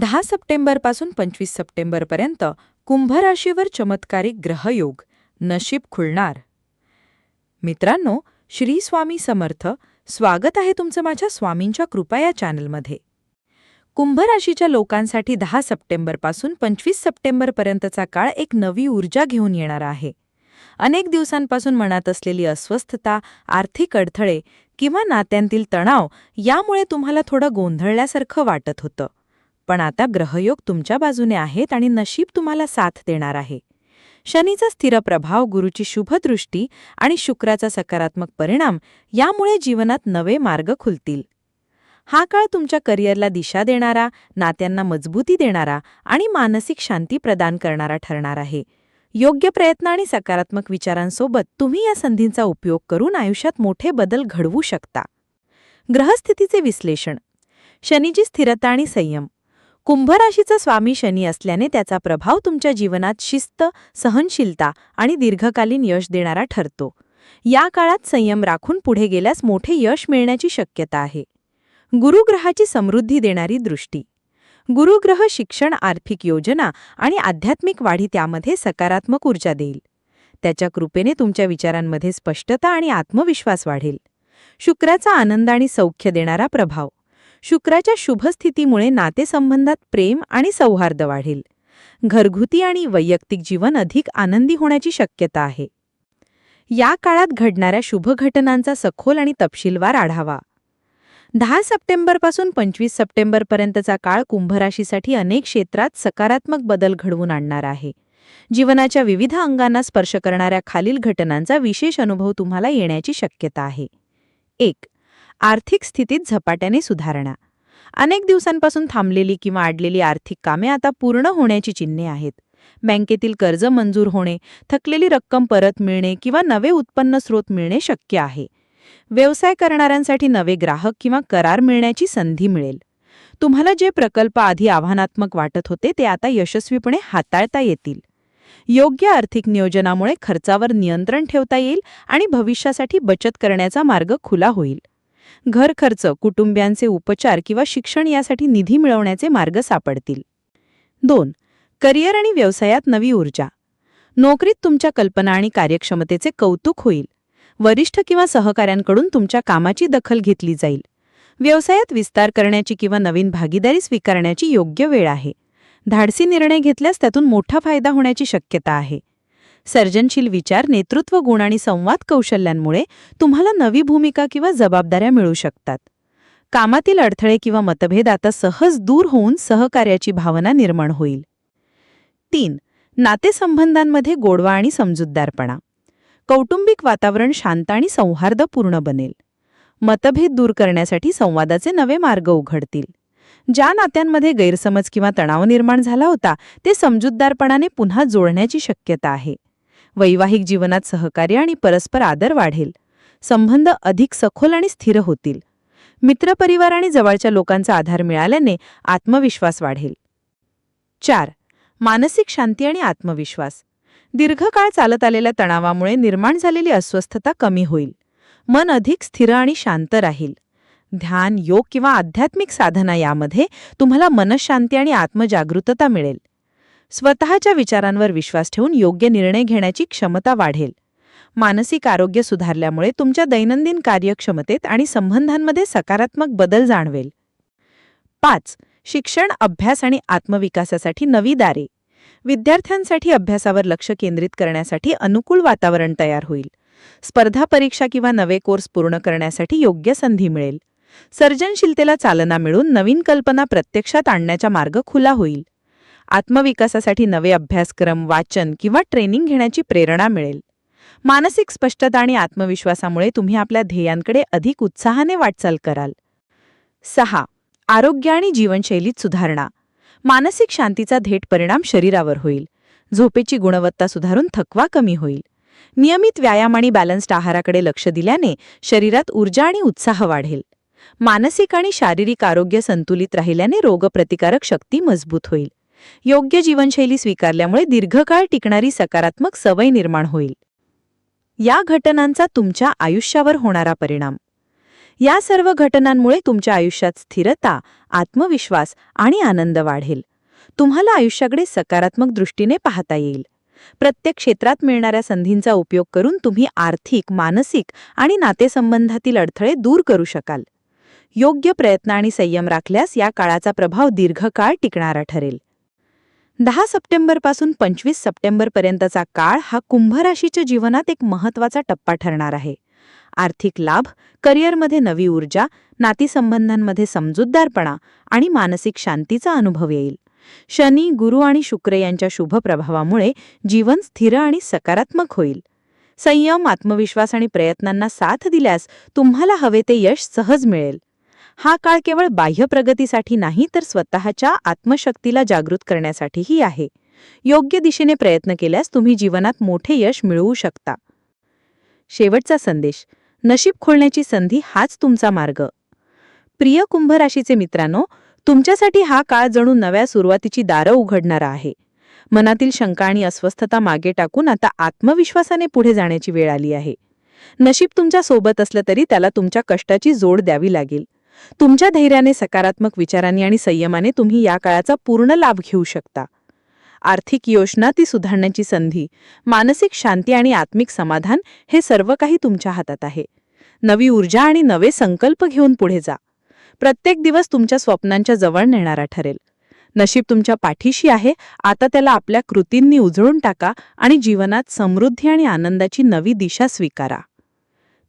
दहा सप्टेंबरपासून पंचवीस सप्टेंबरपर्यंत कुंभ राशीवर चमत्कारिक ग्रहयोग. नशीब खुलणार. मित्रांनो श्री स्वामी समर्थ स्वागत आहे तुमचं माझ्या स्वामींच्या कृपा या चॅनलमध्ये. कुंभ राशीच्या लोकांसाठी दहा सप्टेंबरपासून पंचवीस सप्टेंबरपर्यंतचा काळ एक नवी ऊर्जा घेऊन येणार आहे. अनेक दिवसांपासून मनात असलेली अस्वस्थता आर्थिक अडथळे किंवा नात्यांतील तणाव यामुळे तुम्हाला थोडं गोंधळल्यासारखं वाटत होतं. पण आता ग्रहयोग तुमच्या बाजूने आहेत आणि नशीब तुम्हाला साथ देणार आहे. शनीचा स्थिर प्रभाव गुरुची शुभदृष्टी आणि शुक्राचा सकारात्मक परिणाम यामुळे जीवनात नवे मार्ग खुलतील. हा काळ तुमच्या करिअरला दिशा देणारा नात्यांना मजबूती देणारा आणि मानसिक शांती प्रदान करणारा ठरणार आहे. योग्य प्रयत्न आणि सकारात्मक विचारांसोबत तुम्ही या संधींचा उपयोग करून आयुष्यात मोठे बदल घडवू शकता. ग्रहस्थितीचे विश्लेषण. शनीची स्थिरता आणि संयम. कुंभराशीचा स्वामी शनी असल्याने त्याचा प्रभाव तुमच्या जीवनात शिस्त सहनशीलता आणि दीर्घकालीन यश देणारा ठरतो. या काळात संयम राखून पुढे गेल्यास मोठे यश मिळण्याची शक्यता आहे. गुरुग्रहाची समृद्धी देणारी दृष्टी. गुरुग्रह शिक्षण आर्थिक योजना आणि आध्यात्मिक वाढी त्यामध्ये सकारात्मक ऊर्जा देईल. त्याच्या कृपेने तुमच्या विचारांमध्ये स्पष्टता आणि आत्मविश्वास वाढेल. शुक्राचा आनंद आणि सौख्य देणारा प्रभाव. शुक्राच्या शुभस्थितीमुळे नातेसंबंधात प्रेम आणि सौहार्द वाढेल. घरगुती आणि वैयक्तिक जीवन अधिक आनंदी होण्याची शक्यता आहे. या काळात घडणाऱ्या शुभ घटनांचा सखोल आणि तपशीलवार आढावा. दहा सप्टेंबरपासून पंचवीस सप्टेंबरपर्यंतचा काळ कुंभराशीसाठी अनेक क्षेत्रात सकारात्मक बदल घडवून आणणार आहे. जीवनाच्या विविध अंगांना स्पर्श करणाऱ्या खालील घटनांचा विशेष अनुभव तुम्हाला येण्याची शक्यता आहे. एक आर्थिक स्थितीत झपाट्याने सुधारणा. अनेक दिवसांपासून थांबलेली किंवा आडलेली आर्थिक कामे आता पूर्ण होण्याची चिन्हे आहेत. बँकेतील कर्ज मंजूर होणे थकलेली रक्कम परत मिळणे किंवा नवे उत्पन्न स्रोत मिळणे शक्य आहे. व्यवसाय करणाऱ्यांसाठी नवे ग्राहक किंवा करार मिळण्याची संधी मिळेल. तुम्हाला जे प्रकल्प आधी आव्हानात्मक वाटत होते ते आता यशस्वीपणे हाताळता येतील. योग्य आर्थिक नियोजनामुळे खर्चावर नियंत्रण ठेवता येईल आणि भविष्यासाठी बचत करण्याचा मार्ग खुला होईल. घर खर्च कुटुंबियांचे उपचार किंवा शिक्षण यासाठी निधी मिळवण्याचे मार्ग सापडतील. दोन करिअर आणि व्यवसायात नवी ऊर्जा. नोकरीत तुमच्या कल्पना आणि कार्यक्षमतेचे कौतुक होईल. वरिष्ठ किंवा सहकाऱ्यांकडून तुमच्या कामाची दखल घेतली जाईल. व्यवसायात विस्तार करण्याची किंवा नवीन भागीदारी स्वीकारण्याची योग्य वेळ आहे. धाडसी निर्णय घेतल्यास त्यातून मोठा फायदा होण्याची शक्यता आहे. सर्जनशील विचार नेतृत्व गुण आणि संवाद कौशल्यांमुळे तुम्हाला नवी भूमिका किंवा जबाबदाऱ्या मिळू शकतात. कामातील अडथळे किंवा मतभेद आता सहज दूर होऊन सहकार्याची भावना निर्माण होईल. तीन नातेसंबंधांमध्ये गोडवा आणि समजूतदारपणा. कौटुंबिक वातावरण शांत आणि सौहार्दपूर्ण बनेल. मतभेद दूर करण्यासाठी संवादाचे नवे मार्ग उघडतील. ज्या नात्यांमध्ये गैरसमज किंवा तणाव निर्माण झाला होता ते समजूतदारपणाने पुन्हा जोडण्याची शक्यता आहे. वैवाहिक जीवनात सहकार्य आणि परस्पर आदर वाढेल. संबंध अधिक सखोल आणि स्थिर होतील. मित्रपरिवार आणि जवळच्या लोकांचा आधार मिळाल्याने आत्मविश्वास वाढेल. चार मानसिक शांती आणि आत्मविश्वास. दीर्घकाळ चालत आलेल्या तणावामुळे निर्माण झालेली अस्वस्थता कमी होईल. मन अधिक स्थिर आणि शांत राहील. ध्यान योग किंवा आध्यात्मिक साधना यामध्ये तुम्हाला मनशांती आणि आत्मजागृतता मिळेल. स्वतःच्या विचारांवर विश्वास ठेवून योग्य निर्णय घेण्याची क्षमता वाढेल. मानसिक आरोग्य सुधारल्यामुळे तुमच्या दैनंदिन कार्यक्षमतेत आणि संबंधांमध्ये सकारात्मक बदल जाणवेल. पाच. शिक्षण अभ्यास आणि आत्मविकासासाठी नवी दारे. विद्यार्थ्यांसाठी अभ्यासावर लक्ष केंद्रित करण्यासाठी अनुकूल वातावरण तयार होईल. स्पर्धा परीक्षा किंवा नवे कोर्स पूर्ण करण्यासाठी योग्य संधी मिळेल. सर्जनशीलतेला चालना मिळून नवीन कल्पना प्रत्यक्षात आणण्याचा मार्ग खुला होईल. आत्मविकासासाठी नवे अभ्यासक्रम वाचन किंवा ट्रेनिंग घेण्याची प्रेरणा मिळेल. मानसिक स्पष्टता आणि आत्मविश्वासामुळे तुम्ही आपल्या ध्येयांकडे अधिक उत्साहाने वाटचाल कराल. सहा. आरोग्य आणि जीवनशैलीत सुधारणा. मानसिक शांतीचा थेट परिणाम शरीरावर होईल. झोपेची गुणवत्ता सुधारून थकवा कमी होईल. नियमित व्यायाम आणि बॅलन्स्ड आहाराकडे लक्ष दिल्याने शरीरात ऊर्जा आणि उत्साह वाढेल. मानसिक आणि शारीरिक आरोग्य संतुलित राहिल्याने रोगप्रतिकारक शक्ती मजबूत होईल. योग्य जीवनशैली स्वीकारल्यामुळे दीर्घकाळ टिकणारी सकारात्मक सवय निर्माण होईल. या घटनांचा तुमच्या आयुष्यावर होणारा परिणाम. या सर्व घटनांमुळे तुमच्या आयुष्यात स्थिरता आत्मविश्वास आणि आनंद वाढेल. तुम्हाला आयुष्याकडे सकारात्मक दृष्टीने पाहता येईल. प्रत्येक क्षेत्रात मिळणाऱ्या संधींचा उपयोग करून तुम्ही आर्थिक मानसिक आणि नातेसंबंधातील अडथळे दूर करू शकाल. योग्य प्रयत्न आणि संयम राखल्यास या काळाचा प्रभाव दीर्घकाळ टिकणारा ठरेल. दहा सप्टेंबरपासून पंचवीस सप्टेंबरपर्यंतचा काळ हा कुंभराशीच्या जीवनात एक महत्त्वाचा टप्पा ठरणार आहे. आर्थिक लाभ करिअरमध्ये नवी ऊर्जा नातीसंबंधांमध्ये समजूतदारपणा आणि मानसिक शांतीचा अनुभव येईल. शनी गुरु आणि शुक्र यांच्या शुभ प्रभावामुळे जीवन स्थिर आणि सकारात्मक होईल. संयम आत्मविश्वास आणि प्रयत्नांना साथ दिल्यास तुम्हाला हवे ते यश सहज मिळेल. हा काळ केवळ बाह्य प्रगतीसाठी नाही तर स्वतःच्या आत्मशक्तीला जागृत करण्यासाठीही आहे. योग्य दिशेने प्रयत्न केल्यास तुम्ही जीवनात मोठे यश मिळवू शकता. शेवटचा संदेश. नशीब खोलण्याची संधी हाच तुमचा मार्ग. प्रिय कुंभ राशीचे मित्रांनो तुमच्यासाठी हा काळ जणू नव्या सुरुवातीची दारं उघडणारा आहे. मनातील शंका आणि अस्वस्थता मागे टाकून आता आत्मविश्वासाने पुढे जाण्याची वेळ आली आहे. नशीब तुमच्यासोबत असलं तरी त्याला तुमच्या कष्टाची जोड द्यावी लागेल. तुमच्या धैर्याने सकारात्मक विचारांनी आणि संयमाने तुम्ही या काळाचा पूर्ण लाभ घेऊ शकता. आर्थिक योजना ती सुधारण्याची संधी मानसिक शांती आणि आत्मिक समाधान हे सर्व काही तुमच्या हातात आहे. नवी ऊर्जा आणि नवे संकल्प घेऊन पुढे जा. प्रत्येक दिवस तुमच्या स्वप्नांच्या जवळ नेणारा ठरेल. नशीब तुमच्या पाठीशी आहे आता त्याला आपल्या कृतींनी उजळून टाका आणि जीवनात समृद्धी आणि आनंदाची नवी दिशा स्वीकारा.